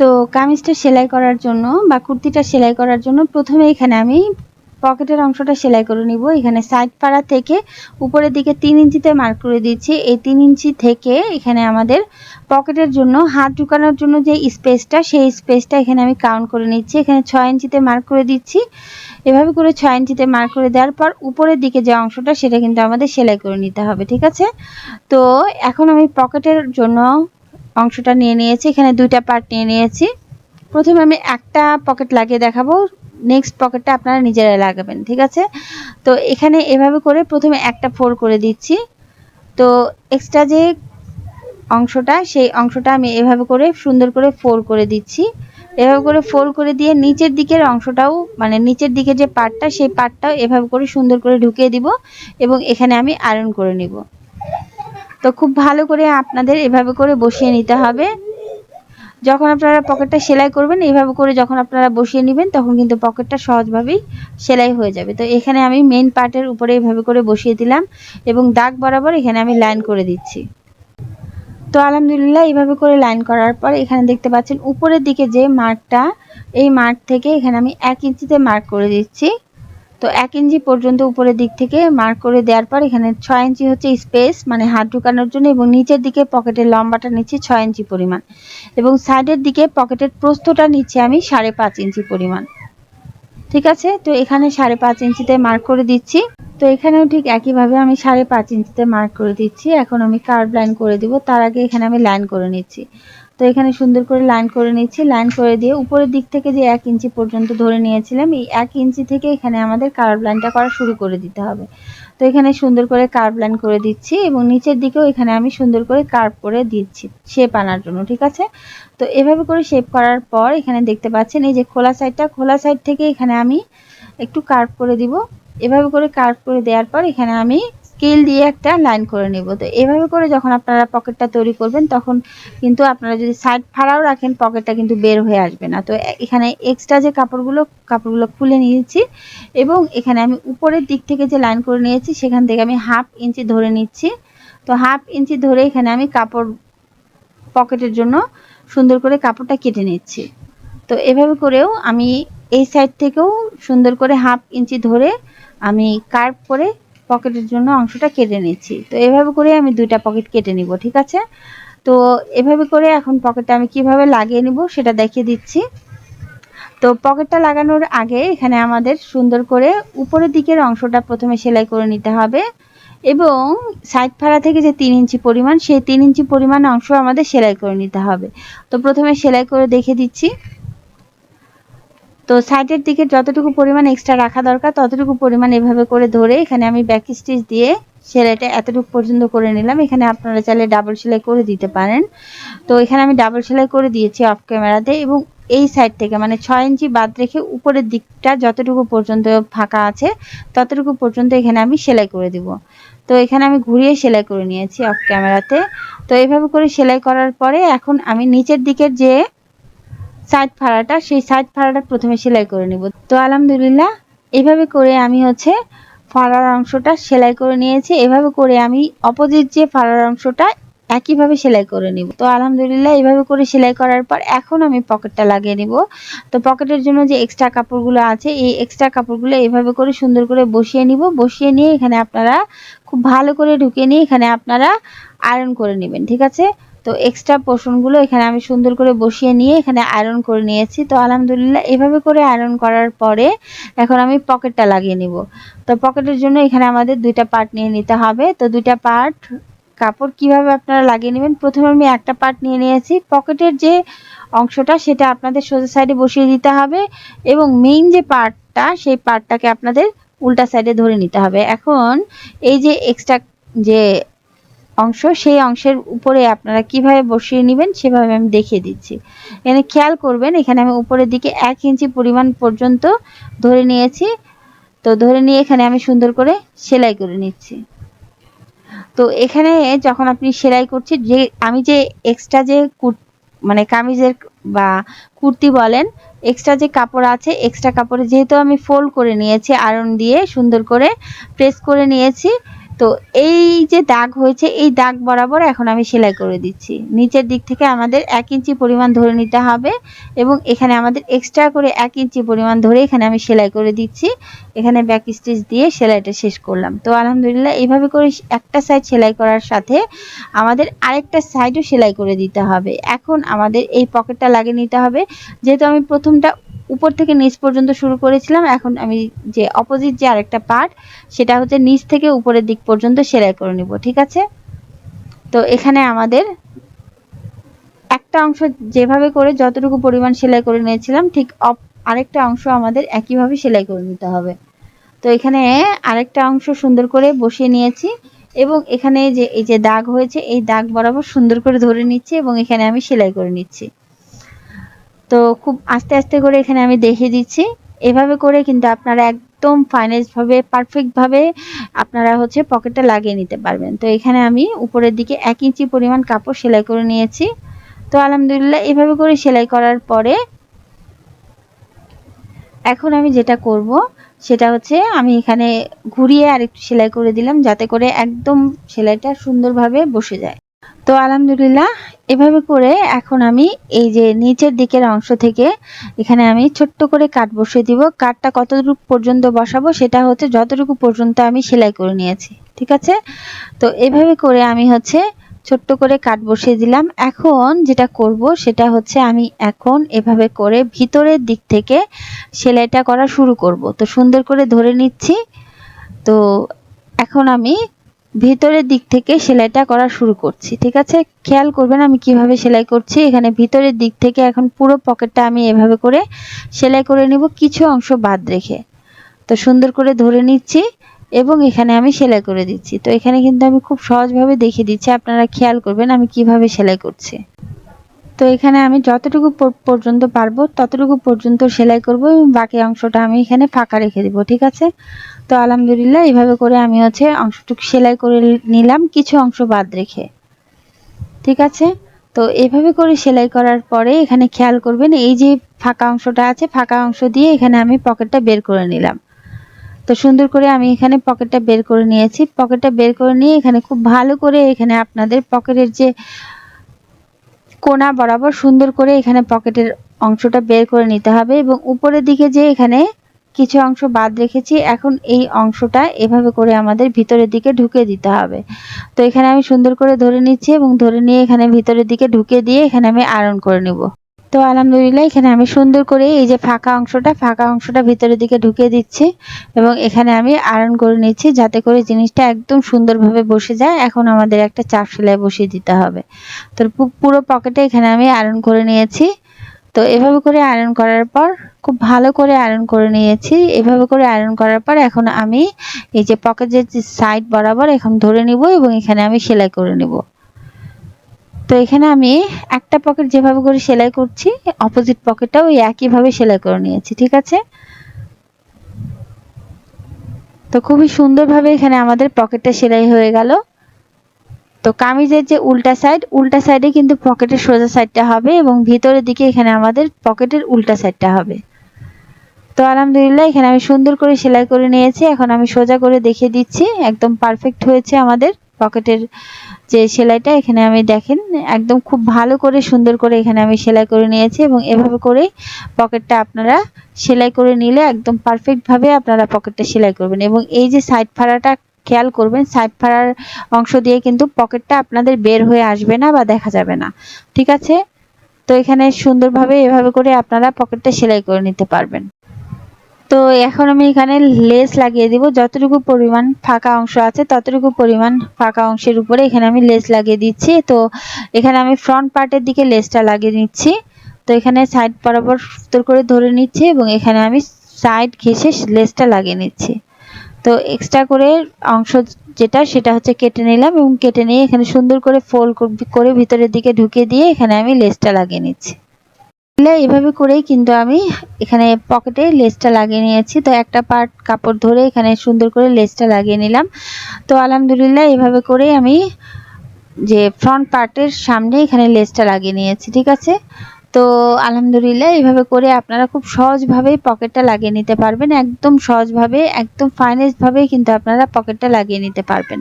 তো কামিজটা সেলাই করার জন্য বা কুর্তিটা সেলাই করার জন্য প্রথমে এখানে আমি পকেটের অংশটা সেলাই করে নিব। এখানে সাইড পাড়া থেকে উপরের দিকে তিন ইঞ্চিতে মার্ক করে দিচ্ছি। এই তিন ইঞ্চি থেকে এখানে আমাদের পকেটের জন্য হাত ঢুকানোর জন্য যে স্পেসটা সেই স্পেসটা এখানে আমি কাউন্ট করে নিচ্ছি। এখানে ছয় ইঞ্চিতে মার্ক করে দিচ্ছি। এভাবে করে ছয় ইঞ্চিতে মার্ক করে দেওয়ার পর উপরের দিকে যে অংশটা, সেটা কিন্তু আমাদের সেলাই করে নিতে হবে, ঠিক আছে? তো এখন আমি পকেটের জন্য অংশটা নিয়ে নিয়েছি, এখানে দুইটা পার্ট নিয়ে নিয়েছি। প্রথমে আমি একটা পকেট লাগিয়ে দেখাবো নেক্সট পকেটটা আপনারা নিজেরাই লাগাবেন, ঠিক আছে? তো এখানে এভাবে করে প্রথমে একটা ফোর করে দিচ্ছি। তো এক্সট্রা যে অংশটা, সেই অংশটা আমি এভাবে করে সুন্দর করে ফোর করে দিচ্ছি। এভাবে করে ফোর করে দিয়ে নিচের দিকের অংশটাও মানে নিচের দিকে যে পার্টটা সেই পার্টটাও এভাবে করে সুন্দর করে ঢুকিয়ে দিব এবং এখানে আমি আয়রন করে নিব। তো খুব ভালো করে আপনাদের এভাবে করে বসিয়ে নিতে হবে। যখন আপনারা পকেটটা সেলাই করবেন এইভাবে করে যখন আপনারা বসিয়ে নেবেন, তখন কিন্তু পকেটটা সহজভাবেই সেলাই হয়ে যাবে। তো এখানে আমি মেন পার্টের উপরে এইভাবে করে বসিয়ে দিলাম এবং দাগ বরাবর এখানে আমি লাইন করে দিচ্ছি। তো আলহামদুলিল্লাহ এইভাবে করে লাইন করার পর এখানে দেখতে পাচ্ছেন, উপরের দিকে যে মার্কটা এই মার্ক থেকে এখানে আমি এক ইঞ্চিতে মার্ক করে দিচ্ছি। তো এক ইঞ্চি পর্যন্ত উপরের দিক থেকে মার্ক করে দেওয়ার পর এখানে ছয় ইঞ্চি হচ্ছে স্পেস মানে হাত ঢুকানোর জন্য এবং নিচের দিকে পকেটের লম্বাটা নিচ্ছি ছয় ইঞ্চি পরিমাণ। এবং সাইডের দিকে পকেটের প্রস্থটা নিচ্ছি আমি সাড়ে পাঁচ ইঞ্চি পরিমাণ। ঠিক আছে? তো এখানে সাড়ে পাঁচ ইঞ্চিতে মার্ক করে দিচ্ছি। তো এখানেও ঠিক একইভাবে আমি সাড়ে পাঁচ ইঞ্চিতে মার্ক করে দিচ্ছি। এখন আমি কার্ভ লাইন করে দিব। তার আগে এখানে আমি লাইন করে নিচ্ছি। তো এখানে সুন্দর করে লাইন করে নিচ্ছি। লাইন করে দিয়ে উপরের দিক থেকে যে এক ইঞ্চি পর্যন্ত ধরে নিয়েছিলাম, এই এক ইঞ্চি থেকে এখানে আমাদের কার্ভ লাইনটা করা শুরু করে দিতে হবে। তো এখানে সুন্দর করে কার্ভ লাইন করে দিচ্ছি এবং নিচের দিকেও এখানে আমি সুন্দর করে কার্ভ করে দিচ্ছি শেপ আনার জন্য, ঠিক আছে? তো এভাবে করে শেপ করার পর এখানে দেখতে পাচ্ছেন, এই যে খোলা সাইডটা খোলা সাইড থেকে এখানে আমি একটু কার্ভ করে দিব। এভাবে করে কার্ভ করে দেওয়ার পর এখানে আমি স্কেল দিয়ে একটা লাইন করে নেব। তো এভাবে করে যখন আপনারা পকেটটা তৈরি করবেন, তখন কিন্তু আপনারা যদি সাইড ফাড়াও রাখেন পকেটটা কিন্তু বের হয়ে আসবে না। তো এখানে এক্সট্রা যে কাপড়গুলো কাপড়গুলো খুলে নিয়েছি এবং এখানে আমি উপরের দিক থেকে যে লাইন করে নিয়েছি, সেখান থেকে আমি হাফ ইঞ্চি ধরে নিচ্ছি। তো হাফ ইঞ্চি ধরে এখানে আমি কাপড় পকেটের জন্য সুন্দর করে কাপড়টা কেটে নিচ্ছি। তো এভাবে করেও আমি এই সাইড থেকেও সুন্দর করে হাফ ইঞ্চি ধরে আমি কার্ভ করে পকেটের জন্য অংশটা কেটে নিচ্ছি। তো এভাবে করে আমি দুইটা পকেট কেটে নিব, ঠিক আছে? তো এভাবে করে এখন পকেটটা আমি কীভাবে লাগিয়ে নিব সেটা দেখিয়ে দিচ্ছি। তো পকেটটা লাগানোর আগে এখানে আমাদের সুন্দর করে উপরের দিকের অংশটা প্রথমে সেলাই করে নিতে হবে এবং সাইড ফাড়া থেকে যে তিন ইঞ্চি পরিমাণ, সেই তিন ইঞ্চি পরিমাণ অংশ আমাদের সেলাই করে নিতে হবে। তো প্রথমে সেলাই করে দেখে দিচ্ছি। তো সাইডের দিকে যতটুকু পরিমাণ এক্সট্রা রাখা দরকার, ততটুকু পরিমাণ এভাবে করে ধরে এখানে আমি ব্যাক স্টিচ দিয়ে সেলাইটা এতটুকু পর্যন্ত করে নিলাম। এখানে আপনারা চাইলে ডাবল সেলাই করে দিতে পারেন। তো এখানে আমি ডাবল সেলাই করে দিয়েছি অফ ক্যামেরাতে এবং এই সাইড থেকে মানে ছয় ইঞ্চি বাদ রেখে উপরের দিকটা যতটুকু পর্যন্ত ফাঁকা আছে, ততটুকু পর্যন্ত এখানে আমি সেলাই করে দিব। তো এখানে আমি ঘুরিয়ে সেলাই করে নিয়েছি অফ ক্যামেরাতে তো এইভাবে করে সেলাই করার পরে এখন আমি নিচের দিকের যে সাইড ফাড়াটা সেই সাইড ফাড়াটা প্রথমে সেলাই করে নিব। তো আলহামদুলিল্লাহ, এভাবে করে আমি হচ্ছে ফাড়ার অংশটা সেলাই করে নিয়েছি। এভাবে করে আমি অপোজিট যে ফাড়ার অংশটা একইভাবে সেলাই করে নিব। তো আলহামদুলিল্লাহ এইভাবে করে সেলাই করার পর এখন আমি পকেটটা লাগিয়ে নিব। তো পকেটের জন্য যে এক্সট্রা কাপড়গুলো আছে, এই এক্সট্রা কাপড়গুলো এইভাবে করে সুন্দর করে বসিয়ে নিব। বসিয়ে নিয়ে এখানে আপনারা খুব ভালো করে ঢুকিয়ে নিয়ে এখানে আপনারা আয়রন করে নেবেন, ঠিক আছে? তো এক্সট্রা পোর্শনগুলো এখানে আমি সুন্দর করে বসিয়ে নিয়ে এখানে আয়রন করে নিয়েছি। তো আলহামদুলিল্লাহ এভাবে করে আয়রন করার পরে এখন আমি পকেটটা লাগিয়ে নিব। তো পকেটের জন্য এখানে আমাদের দুইটা পার্ট নিয়ে নিতে হবে। তো দুইটা পার্ট কাপড় কীভাবে আপনারা লাগিয়ে নেবেন? প্রথমে আমি একটা পার্ট নিয়ে নিয়েছি। পকেটের যে অংশটা সেটা আপনাদের সোজা সাইডে বসিয়ে দিতে হবে এবং মেইন যে পার্টটা সেই পার্টটাকে আপনাদের উল্টা সাইডে ধরে নিতে হবে। এখন এই যে এক্সট্রা যে অংশ, সেই অংশের উপরে আপনারা কীভাবে বসিয়ে নেবেন সেভাবে আমি দেখিয়ে দিচ্ছি। এখানে খেয়াল করবেন, এখানে আমি উপরের দিকে এক ইঞ্চি পরিমাণ পর্যন্ত ধরে নিয়েছি। তো ধরে নিয়ে এখানে আমি সুন্দর করে সেলাই করে নিচ্ছি। তো এখানে যখন আপনি সেলাই করছেন যে আমি যে এক্সট্রা যে মানে কামিজের বা কুর্তি বলেন এক্সট্রা যে কাপড় আছে এক্সট্রা কাপড়ে যেহেতু আমি ফোল্ড করে নিয়েছি আয়রন দিয়ে সুন্দর করে প্রেস করে নিয়েছি তো এই যে দাগ হয়েছে, এই দাগ বরাবর এখন আমি সেলাই করে দিচ্ছি। নিচের দিক থেকে আমাদের এক ইঞ্চি পরিমাণ ধরে নিতে হবে এবং এখানে আমাদের এক্সট্রা করে এক ইঞ্চি পরিমাণ ধরে এখানে আমি সেলাই করে দিচ্ছি। এখানে ব্যাক স্টিচ দিয়ে সেলাইটা শেষ করলাম। তো আলহামদুলিল্লাহ, এইভাবে করে একটা সাইড সেলাই করার সাথে আমাদের আরেকটা সাইডও সেলাই করে দিতে হবে। এখন আমাদের এই পকেটটা লাগিয়ে নিতে হবে। যেহেতু আমি প্রথমটা উপর থেকে নিচ পর্যন্ত শুরু করেছিলাম। এখন আমি যে অপোজিট যে আরেকটা পার্ট সেটা হচ্ছে নিচ থেকে উপরের দিক পর্যন্ত সেলাই করে নিব, ঠিক আছে? তো এখানে আমাদের একটা অংশ যেভাবে করে যতটুকু পরিমাণ সেলাই করে নিয়েছিলাম, ঠিক আরেকটা অংশ আমাদের একইভাবে সেলাই করে নিতে হবে। তো এখানে আরেকটা অংশ সুন্দর করে বসিয়ে নিয়েছি এবং এখানে যে, এই যে দাগ হয়েছে, এই দাগ বরাবর সুন্দর করে ধরে নিচ্ছি এবং এখানে আমি সেলাই করে নিচ্ছি। তো খুব আস্তে আস্তে করে এখানে আমি দেখে দিচ্ছি। এভাবে করে কিন্তু আপনারা একদম ফাইনাইজভাবে পারফেক্টভাবে আপনারা হচ্ছে পকেটটা লাগিয়ে নিতে পারবেন। তো এখানে আমি উপরের দিকে এক ইঞ্চি পরিমাণ কাপড় সেলাই করে নিয়েছি। তো আলহামদুলিল্লাহ এভাবে করে সেলাই করার পরে এখন আমি যেটা করব, সেটা হচ্ছে আমি এখানে ঘুরিয়ে আরেকটু সেলাই করে দিলাম যাতে করে একদম সেলাইটা সুন্দরভাবে বসে যায়। তো আলহামদুলিল্লাহ, এভাবে করে এখন আমি এই যে নিচের দিকের অংশ থেকে এখানে আমি ছোট্ট করে কাট বসিয়ে দিব। কাটটা কতটুকু পর্যন্ত বসাবো সেটা হচ্ছে যতটুকু পর্যন্ত আমি সেলাই করে নিয়েছি, ঠিক আছে? তো এভাবে করে আমি হচ্ছে ছোট্ট করে কাট বসিয়ে দিলাম। এখন যেটা করব সেটা হচ্ছে আমি এখন এভাবে করে ভিতরের দিক থেকে সেলাইটা করা শুরু করব। তো সুন্দর করে ধরে নিচ্ছি। তো এখন আমি ভিতরের দিক থেকে সেলাইটা করা শুরু করছি, ঠিক আছে? খেয়াল করবেন আমি কীভাবে সেলাই করছি। এখানে ভিতরের দিক থেকে এখন পুরো পকেটটা আমি এভাবে করে সেলাই করে নিব, কিছু অংশ বাদ রেখে। তো সুন্দর করে ধরে নিচ্ছি এবং এখানে আমি সেলাই করে দিচ্ছি। তো এখানে কিন্তু আমি খুব সহজভাবে দেখিয়ে দিচ্ছি, আপনারা খেয়াল করবেন আমি কীভাবে সেলাই করছি। তো এখানে আমি যতটুকু পর্যন্ত পারব ততটুকু পর্যন্ত সেলাই করব এবং বাকি অংশটা আমি এখানে ফাঁকা রেখে দিব, ঠিক আছে? তো আলহামদুলিল্লাহ, এইভাবে করে আমি হচ্ছে অংশটুকু সেলাই করে নিলাম, কিছু অংশ বাদ রেখে। ঠিক আছে? তো এভাবে করে সেলাই করার পরে এখানে খেয়াল করবেন, এই যে ফাঁকা অংশটা আছে, ফাঁকা অংশ দিয়ে এখানে আমি পকেটটা বের করে নিলাম। তো সুন্দর করে আমি এখানে পকেটটা বের করে নিয়েছি। পকেটটা বের করে নিয়ে এখানে খুব ভালো করে এখানে আপনাদের পকেটের যে কোনা বরাবর সুন্দর করে এখানে পকেটের অংশটা বের করে নিতে হবে এবং উপরের দিকে যে এখানে কিছু অংশ বাদ রেখেছি, এখন এই অংশটা এভাবে করে আমাদের ভিতরের দিকে ঢুকে দিতে হবে। তো এখানে আমি সুন্দর করে ধরে নিচ্ছি এবং ধরে নিয়ে এখানে ভিতরের দিকে ঢুকে দিয়ে এখানে আমি আয়রন করে নিব। তো আলহামদুলিল্লাহ এখানে আমি সুন্দর করে এই যে ফাঁকা অংশটা ফাঁকা অংশটা ভিতরের দিকে ঢুকিয়ে দিচ্ছি এবং এখানে আমি আয়রন করে নিচ্ছি যাতে করে জিনিসটা একদম সুন্দরভাবে বসে যায়। এখন আমাদের একটা চাপ সেলাই বসিয়ে দিতে হবে। তো পুরো পকেটে এখানে আমি আয়রন করে নিয়েছি। তো এভাবে করে আয়রন করার পর খুব ভালো করে আয়রন করে নিয়েছি। এভাবে করে আয়রন করার পর এখন আমি এই যে পকেটের যে সাইড বরাবর এখন ধরে নিব এবং এখানে আমি সেলাই করে নিব। তো এখানে আমি একটা পকেট যেভাবে করে সেলাই করছি অপোজিট পকেটটাও ওই একইভাবে সেলাই করে নিয়েছি, ঠিক আছে? তো খুবই সুন্দরভাবে এখানে আমাদের পকেটটা সেলাই হয়ে গেল। তো কামিজের যে উল্টা সাইড উল্টা সাইডে কিন্তু পকেটের সোজা সাইডটা হবে এবং ভিতরের দিকে এখানে আমাদের পকেটের উল্টা সাইডটা হবে। তো আলহামদুলিল্লাহ, এখানে আমি সুন্দর করে সেলাই করে নিয়েছি। এখন আমি সোজা করে দেখিয়ে দিচ্ছি। একদম পারফেক্ট হয়েছে আমাদের পকেটের যে সেলাইটা। এখানে আমি দেখেন, একদম খুব ভালো করে সুন্দর করে এখানে আমি সেলাই করে নিয়েছি এবং এভাবে করে পকেটটা আপনারা সেলাই করে নিলে একদম পারফেক্টভাবে আপনারা পকেটটা সেলাই করবেন। এবং এই যে সাইড ফাড়াটা খেয়াল করবেন সাইড ফাড়ার অংশ দিয়ে কিন্তু পকেটটা আপনাদের বের হয়ে আসবে না বা দেখা যাবে না। ঠিক আছে? তো এখানে সুন্দরভাবে এভাবে করে আপনারা পকেটটা সেলাই করে নিতে পারবেন। তো এখন আমি এখানে লেস লাগিয়ে দিব। যতটুকু পরিমাণ ফাঁকা অংশ আছে, ততটুকু পরিমাণ ফাঁকা অংশের উপরে এখানে আমি লেস লাগিয়ে দিচ্ছি। তো এখানে আমি ফ্রন্ট পার্টের দিকে লেসটা লাগিয়ে নিচ্ছি। তো এখানে সাইড বরাবর সুন্দর করে ধরে নিচ্ছি এবং এখানে আমি সাইড ঘেসে লেসটা লাগিয়ে নিচ্ছি। তো এক্সট্রা করে অংশ যেটা, সেটা হচ্ছে কেটে নিলাম এবং কেটে নিয়ে এখানে সুন্দর করে ফোল্ড করে ভিতরের দিকে ঢুকে দিয়ে এখানে আমি লেসটা লাগিয়ে নিচ্ছি। এভাবে করেই কিন্তু আমি এখানে পকেটে লেসটা লাগিয়ে নিয়েছি। তো একটা পার্ট কাপড় ধরে এখানে সুন্দর করে লেসটা লাগিয়ে নিলাম। তো আলহামদুলিল্লাহ এভাবে করেই আমি যে ফ্রন্ট পার্টের সামনে এখানে লেসটা লাগিয়ে নিয়েছি, ঠিক আছে? তো আলহামদুলিল্লাহ, এইভাবে করে আপনারা খুব সহজভাবেই পকেটটা লাগিয়ে নিতে পারবেন। একদম সহজভাবে, একদম ফাইনেস্টভাবেই কিন্তু আপনারা পকেটটা লাগিয়ে নিতে পারবেন।